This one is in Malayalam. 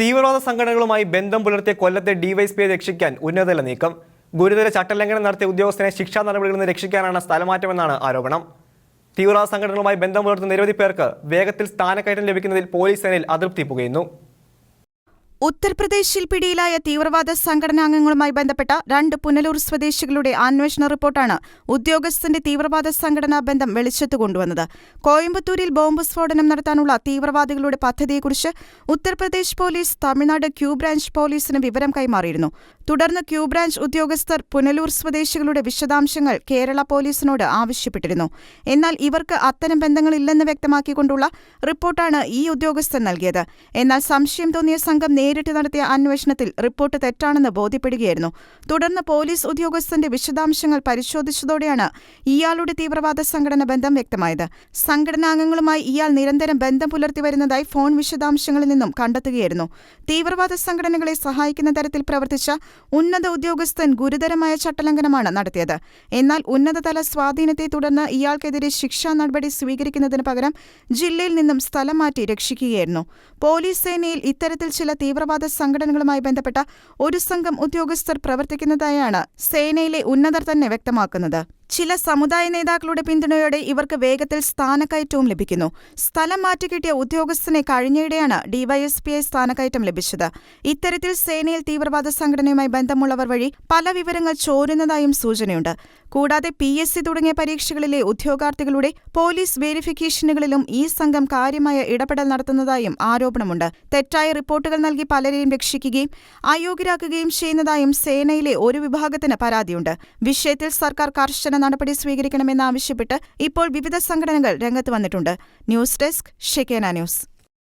തീവ്രവാദ സംഘടനകളുമായി ബന്ധം പുലർത്തിയ കൊല്ലത്തെ ഡിവൈഎസ്പിയെ രക്ഷിക്കാൻ ഉന്നതതല നീക്കം. ഗുരുതര ചട്ടലംഘനം നടത്തിയ ഉദ്യോഗസ്ഥനെ ശിക്ഷാ നടപടികളിൽ നിന്ന് രക്ഷിക്കാനാണ് സ്ഥലമാറ്റമെന്നാണ് ആരോപണം. തീവ്രവാദ സംഘടനകളുമായി ബന്ധം പുലർത്തുന്ന നിരവധി പേർക്ക് വേഗത്തിൽ സ്ഥാനക്കയറ്റം ലഭിക്കുന്നതിൽ പോലീസ് സേനയിൽ അതൃപ്തി പുകയുന്നു. ഉത്തർപ്രദേശിൽ പിടിയിലായ തീവ്രവാദ സംഘടനാംഗങ്ങളുമായി ബന്ധപ്പെട്ട രണ്ട് പുനലൂർ സ്വദേശികളുടെ അന്വേഷണ റിപ്പോർട്ടാണ് ഉദ്യോഗസ്ഥന്റെ തീവ്രവാദ സംഘടനാ ബന്ധം വെളിച്ചത്ത് കൊണ്ടുവന്നത്. കോയമ്പത്തൂരിൽ ബോംബ് സ്ഫോടനം നടത്താനുള്ള തീവ്രവാദികളുടെ പദ്ധതിയെക്കുറിച്ച് Uttar Pradesh police Tamil Nadu Q branch പോലീസിന് വിവരം കൈമാറിയിരുന്നു. തുടർന്ന് ക്യൂ ബ്രാഞ്ച് ഉദ്യോഗസ്ഥർ പുനലൂർ സ്വദേശികളുടെ വിശദാംശങ്ങൾ കേരള പോലീസിനോട് ആവശ്യപ്പെട്ടിരുന്നു. എന്നാൽ ഇവർക്ക് അത്തരം ബന്ധങ്ങളില്ലെന്ന് വ്യക്തമാക്കിക്കൊണ്ടുള്ള റിപ്പോർട്ടാണ് ഈ ഉദ്യോഗസ്ഥൻ നൽകിയത്. എന്നാൽ സംശയം തോന്നിയ സംഘം നേരിട്ട് നടത്തിയ അന്വേഷണത്തിൽ റിപ്പോർട്ട് തെറ്റാണെന്ന് ബോധ്യപ്പെടുകയായിരുന്നു. തുടർന്ന് പോലീസ് ഉദ്യോഗസ്ഥന്റെ വിശദാംശങ്ങൾ പരിശോധിച്ചതോടെയാണ് ഇയാളുടെ തീവ്രവാദ സംഘടന ബന്ധം വ്യക്തമായത്. സംഘടനാംഗങ്ങളുമായി ഇയാൾ നിരന്തരം ബന്ധം പുലർത്തി വരുന്നതായി ഫോൺ വിശദാംശങ്ങളിൽ നിന്നും കണ്ടെത്തുകയായിരുന്നു. തീവ്രവാദ സംഘടനകളെ സഹായിക്കുന്ന തരത്തിൽ പ്രവർത്തിച്ച ഉന്നത ഉദ്യോഗസ്ഥൻ ഗുരുതരമായ ചട്ടലംഘനമാണ് നടത്തിയത്. എന്നാൽ ഉന്നതതല സ്വാധീനത്തെ തുടർന്ന് ഇയാൾക്കെതിരെ ശിക്ഷാ നടപടി സ്വീകരിക്കുന്നതിന് പകരം ജില്ലയിൽ നിന്നും സ്ഥലം മാറ്റി രക്ഷിക്കുകയായിരുന്നു. പോലീസ് സേനയിൽ ഇത്തരത്തിൽ ചില തീവ്രവാദ സംഘടനകളുമായി ബന്ധപ്പെട്ട ഒരു സംഘം ഉദ്യോഗസ്ഥർ പ്രവർത്തിക്കുന്നതായാണ് സേനയിലെ ഉന്നതർ തന്നെ വ്യക്തമാക്കുന്നത്. ചില സമുദായ നേതാക്കളുടെ പിന്തുണയോടെ ഇവർക്ക് വേഗത്തിൽ സ്ഥാനക്കയറ്റവും ലഭിക്കുന്നു. സ്ഥലം മാറ്റിക്കിട്ടിയ ഉദ്യോഗസ്ഥനെ കഴിഞ്ഞയിടെയാണ് ഡിവൈഎസ്പിഐ സ്ഥാനക്കയറ്റം ലഭിച്ചത്. ഇത്തരത്തിൽ സേനയിൽ തീവ്രവാദ സംഘടനയുമായി ബന്ധമുള്ളവർ വഴി പല വിവരങ്ങൾ ചോരുന്നതായും സൂചനയുണ്ട്. കൂടാതെ പി എസ് സി തുടങ്ങിയ പരീക്ഷകളിലെ ഉദ്യോഗാർത്ഥികളുടെ പോലീസ് വെരിഫിക്കേഷനുകളിലും ഈ സംഘം കാര്യമായ ഇടപെടൽ നടത്തുന്നതായും ആരോപണമുണ്ട്. തെറ്റായ റിപ്പോർട്ടുകൾ നൽകി പലരെയും രക്ഷിക്കുകയും അയോഗ്യരാക്കുകയും ചെയ്യുന്നതായും സേനയിലെ ഒരു വിഭാഗത്തിന് പരാതിയുണ്ട്. വിഷയത്തിൽ സർക്കാർ കർശന നടപടി സ്വീകരിക്കണമെന്നാവശ്യപ്പെട്ട് ഇപ്പോൾ വിവിധ സംഘടനകൾ രംഗത്ത് വന്നിട്ടുണ്ട്. ന്യൂസ് ഡെസ്ക് ഷെക്കേന ന്യൂസ്.